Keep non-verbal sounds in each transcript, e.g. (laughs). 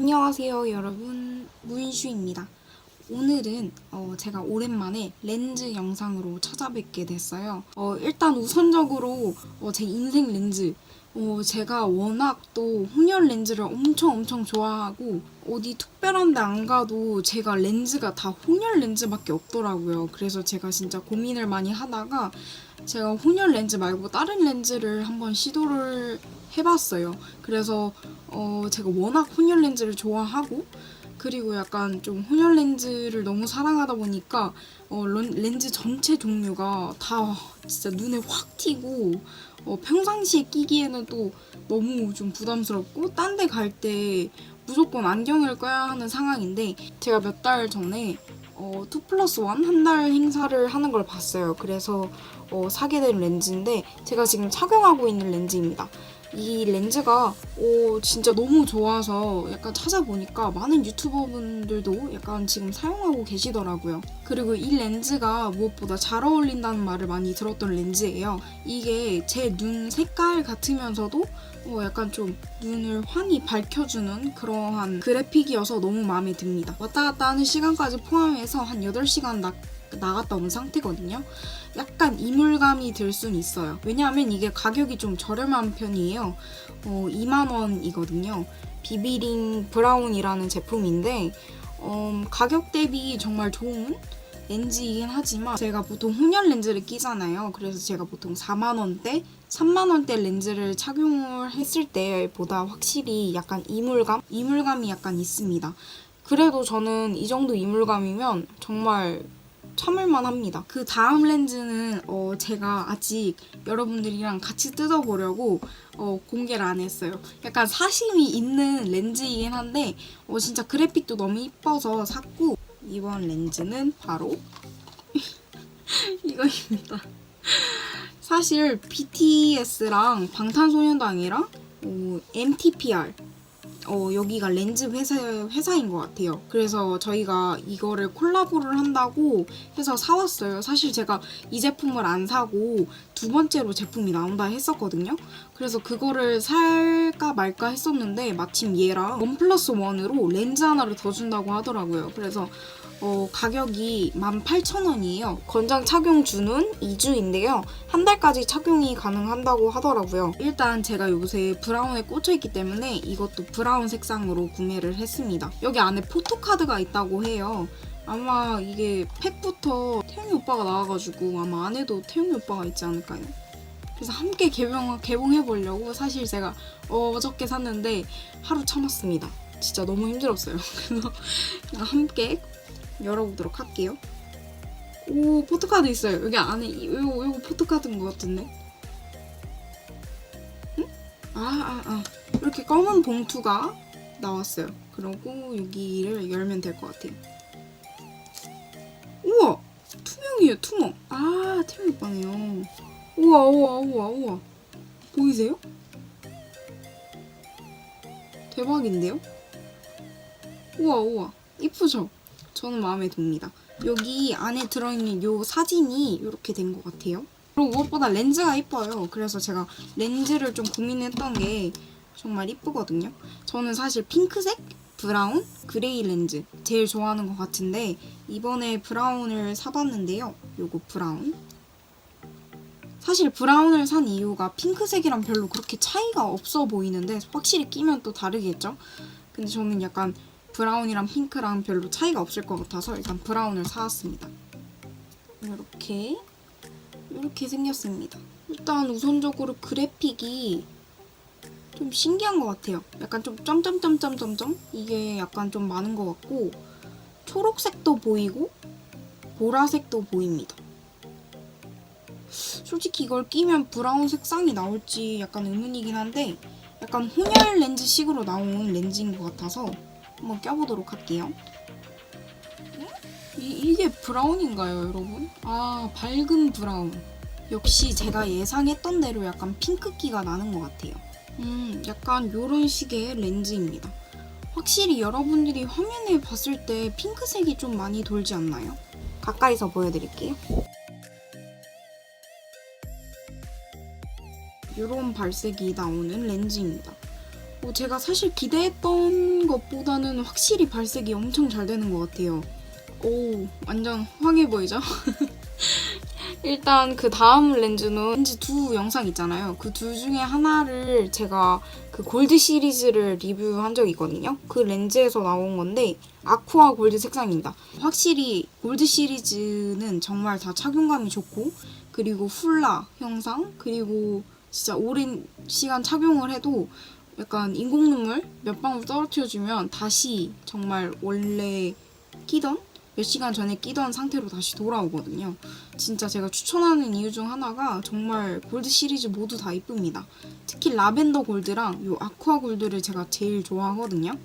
안녕하세요 여러분. 문슈입니다. 오늘은 어, 제가 오랜만에 렌즈 영상으로 찾아뵙게 됐어요. 어, 일단 우선적으로 어, 제 인생 렌즈. 어, 제가 워낙 또 홍열 렌즈를 엄청 엄청 좋아하고 어디 특별한 데 안 가도 제가 렌즈가 다 홍열 렌즈밖에 없더라고요. 그래서 제가 진짜 고민을 많이 하다가 제가 홍열 렌즈 말고 다른 렌즈를 한번 시도를 해봤어요. 그래서 어, 제가 워낙 혼혈 렌즈를 좋아하고 그리고 약간 좀 혼혈 렌즈를 너무 사랑하다 보니까 어, 런- 렌즈 전체 종류가 다 진짜 눈에 확 튀고 어, 평상시에 끼기에는 또 너무 좀 부담스럽고 딴 데 갈 때 무조건 안경을 껴야 하는 상황인데 제가 몇 달 전에 어, 2 플러스 1 한 달 행사를 하는 걸 봤어요. 그래서 어, 사게 된 렌즈인데 제가 지금 착용하고 있는 렌즈입니다. 이 렌즈가 오, 진짜 너무 좋아서 약간 찾아보니까 많은 유튜버분들도 약간 지금 사용하고 계시더라고요. 그리고 이 렌즈가 무엇보다 잘 어울린다는 말을 많이 들었던 렌즈예요. 이게 제 눈 색깔 같으면서도 어, 약간 좀 눈을 환히 밝혀주는 그러한 그래픽이어서 너무 마음에 듭니다. 왔다 갔다 하는 시간까지 포함해서 한 8시간 나, 나갔다 온 상태거든요. 약간 이물감이 들 순 있어요. 왜냐하면 이게 가격이 좀 저렴한 편이에요. 어, 2만원이거든요. 비비링 브라운이라는 제품인데, 음, 가격 대비 정말 좋은 렌즈이긴 하지만 제가 보통 홍열 렌즈를 끼잖아요. 그래서 제가 보통 4만원대, 3만원대 렌즈를 착용을 했을 때보다 확실히 약간 이물감? 이물감이 약간 있습니다. 그래도 저는 이 정도 이물감이면 정말 참을만 합니다. 그 다음 렌즈는 어, 제가 아직 여러분들이랑 같이 뜯어보려고 어, 공개를 안 했어요. 약간 사심이 있는 렌즈이긴 한데 어, 진짜 그래픽도 너무 이뻐서 샀고 이번 렌즈는 바로 (laughs) 이거입니다. 사실 BTS랑 방탄소년단이랑 어, MTPR 어, 여기가 렌즈 회사, 회사인 것 같아요. 그래서 저희가 이거를 콜라보를 한다고 해서 사왔어요. 사실 제가 이 제품을 안 사고 두 번째로 제품이 나온다 했었거든요. 그래서 그거를 살까 말까 했었는데 마침 얘랑 원 플러스 원으로 렌즈 하나를 더 준다고 하더라고요. 그래서 어, 가격이 18,000원이에요. 권장 착용 주는 2주인데요. 한 달까지 착용이 가능한다고 하더라고요. 일단 제가 요새 브라운에 꽂혀있기 때문에 이것도 브라운 색상으로 구매를 했습니다. 여기 안에 포토카드가 있다고 해요. 아마 이게 팩부터 태용이 오빠가 나와가지고 아마 안에도 태용이 오빠가 있지 않을까요? 그래서 함께 개봉, 개봉해보려고 사실 제가 어저께 샀는데 하루 참았습니다. 진짜 너무 힘들었어요. (laughs) 그래서 함께 열어보도록 할게요. 오 포토카드 있어요. 여기 안에 이- 요거 요거 포토카드인 것 같은데. 응? 아 아 아, 아. 이렇게 검은 봉투가 나왔어요. 그리고 여기를 열면 될 것 같아요. 우와 투명이에요 투명. 아 태명 오빠네요. 우와 우와 우와 우와 보이세요? 대박인데요? 우와 우와 이쁘죠? 저는 마음에 듭니다. 여기 안에 들어있는 요 사진이 이렇게 된 것 같아요. 그리고 무엇보다 렌즈가 이뻐요. 그래서 제가 렌즈를 좀 고민했던 게 정말 이쁘거든요. 저는 사실 핑크색, 브라운, 그레이 렌즈 제일 좋아하는 것 같은데 이번에 브라운을 사봤는데요. 요거 브라운. 사실 브라운을 산 이유가 핑크색이랑 별로 그렇게 차이가 없어 보이는데 확실히 끼면 또 다르겠죠? 근데 저는 약간 브라운이랑 핑크랑 별로 차이가 없을 것 같아서 일단 브라운을 사왔습니다. 이렇게 이렇게 생겼습니다. 일단 우선적으로 그래픽이 좀 신기한 것 같아요. 약간 좀 점점점점점점 이게 약간 좀 많은 것 같고 초록색도 보이고 보라색도 보입니다. 솔직히 이걸 끼면 브라운 색상이 나올지 약간 의문이긴 한데 약간 혼혈 렌즈식으로 나온 렌즈인 것 같아서 한번 껴보도록 할게요. 이, 이게 브라운인가요, 여러분? 아, 밝은 브라운. 역시 제가 예상했던 대로 약간 핑크기가 나는 것 같아요. 음, 약간 요런 식의 렌즈입니다. 확실히 여러분들이 화면에 봤을 때 핑크색이 좀 많이 돌지 않나요? 가까이서 보여드릴게요. 이런 발색이 나오는 렌즈입니다. 어, 제가 사실 기대했던 것보다는 확실히 발색이 엄청 잘 되는 것 같아요. 오, 완전 황해 보이죠? (laughs) 일단 그 다음 렌즈는 렌즈 두 영상 있잖아요. 그 둘 중에 하나를 제가 그 골드 시리즈를 리뷰한 적이 있거든요. 그 렌즈에서 나온 건데 아쿠아 골드 색상입니다. 확실히 골드 시리즈는 정말 다 착용감이 좋고 그리고 훌라 형상 그리고 진짜 오랜 시간 착용을 해도 약간 인공 눈물 몇 방울 떨어뜨려주면 다시 정말 원래 끼던 몇 시간 전에 끼던 상태로 다시 돌아오거든요. 진짜 제가 추천하는 이유 중 하나가 정말 골드 시리즈 모두 다 이쁩니다. 특히 라벤더 골드랑 요 아쿠아 골드를 제가 제일 좋아하거든요.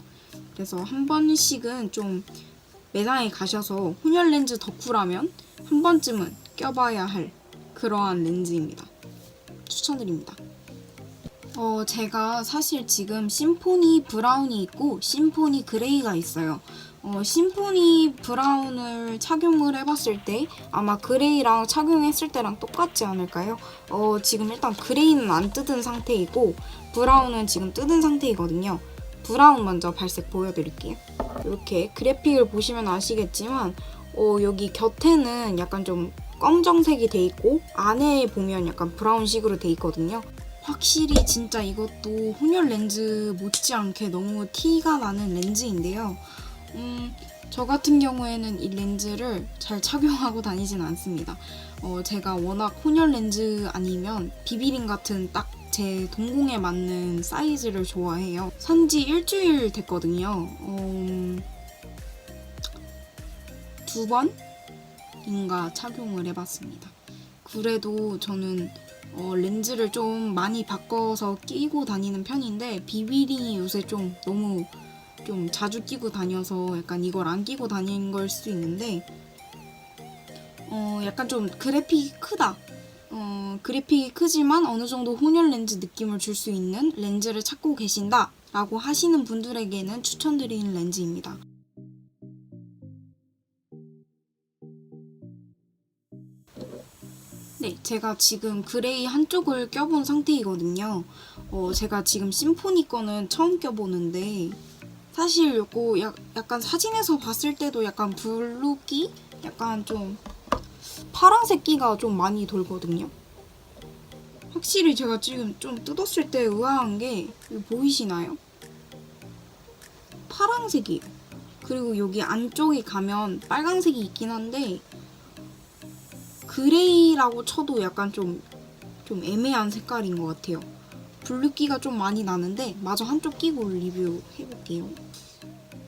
그래서 한 번씩은 좀 매장에 가셔서 혼혈 렌즈 덕후라면 한 번쯤은 껴봐야 할 그러한 렌즈입니다. 추천드립니다. 어, 제가 사실 지금 심포니 브라운이 있고 심포니 그레이가 있어요. 어, 심포니 브라운을 착용을 해봤을 때 아마 그레이랑 착용했을 때랑 똑같지 않을까요? 어, 지금 일단 그레이는 안 뜯은 상태이고 브라운은 지금 뜯은 상태이거든요. 브라운 먼저 발색 보여드릴게요. 이렇게 그래픽을 보시면 아시겠지만 어, 여기 곁에는 약간 좀 검정색이 돼 있고 안에 보면 약간 브라운식으로 돼 있거든요. 확실히 진짜 이것도 혼혈 렌즈 못지않게 너무 티가 나는 렌즈인데요. 음, 저 같은 경우에는 이 렌즈를 잘 착용하고 다니진 않습니다. 어, 제가 워낙 혼혈 렌즈 아니면 비비린 같은 딱 제 동공에 맞는 사이즈를 좋아해요. 산지 일주일 됐거든요. 음, 두 번인가 착용을 해봤습니다. 그래도 저는 어, 렌즈를 좀 많이 바꿔서 끼고 다니는 편인데 비비링이 요새 좀 너무 좀 자주 끼고 다녀서 약간 이걸 안 끼고 다니는 걸 수도 있는데 어 약간 좀 그래픽이 크다. 어 그래픽이 크지만 어느 정도 혼혈 렌즈 느낌을 줄 수 있는 렌즈를 찾고 계신다 라고 하시는 분들에게는 추천드리는 렌즈입니다. 네, 제가 지금 그레이 한쪽을 껴본 상태이거든요. 어, 제가 지금 심포니 거는 처음 껴보는데 사실 요거 약, 약간 사진에서 봤을 때도 약간 블루기? 약간 좀 파란색 끼가 좀 많이 돌거든요. 확실히 제가 지금 좀 뜯었을 때 의아한 게 보이시나요? 파란색이에요. 그리고 여기 안쪽에 가면 빨간색이 있긴 한데 그레이라고 쳐도 약간 좀, 좀 애매한 색깔인 것 같아요. 블루기가 좀 많이 나는데 마저 한쪽 끼고 리뷰 해볼게요.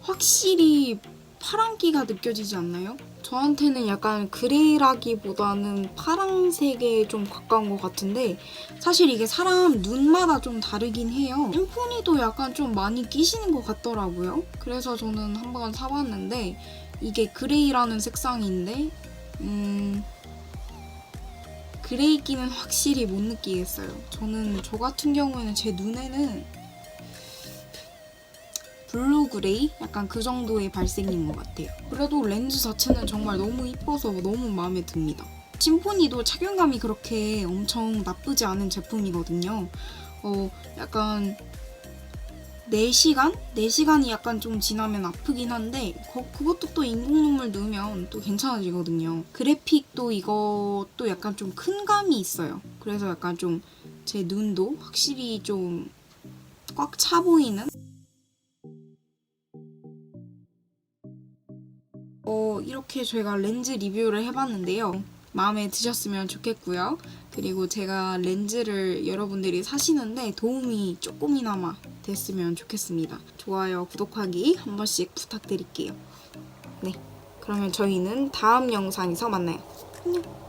확실히 파란기가 느껴지지 않나요? 저한테는 약간 그레이라기보다는 파란색에 좀 가까운 것 같은데 사실 이게 사람 눈마다 좀 다르긴 해요. 심포니도 약간 좀 많이 끼시는 것 같더라고요. 그래서 저는 한번 사봤는데 이게 그레이라는 색상인데 음... 그레이 끼는 확실히 못 느끼겠어요. 저는 저 같은 경우에는 제 눈에는 블루 그레이? 약간 그 정도의 발색인 것 같아요. 그래도 렌즈 자체는 정말 너무 이뻐서 너무 마음에 듭니다. 심포니도 착용감이 그렇게 엄청 나쁘지 않은 제품이거든요. 어, 약간 4시간? 4시간이 약간 좀 지나면 아프긴 한데 거- 그것도 또 인공눈물 넣으면 또 괜찮아지거든요. 그래픽도 이것도 약간 좀 큰 감이 있어요. 그래서 약간 좀 제 눈도 확실히 좀 꽉 차 보이는 어, 이렇게 저희가 렌즈 리뷰를 해봤는데요. 마음에 드셨으면 좋겠고요. 그리고 제가 렌즈를 여러분들이 사시는데 도움이 조금이나마 됐으면 좋겠습니다. 좋아요, 구독하기 한 번씩 부탁드릴게요. 네. 그러면 저희는 다음 영상에서 만나요. 안녕.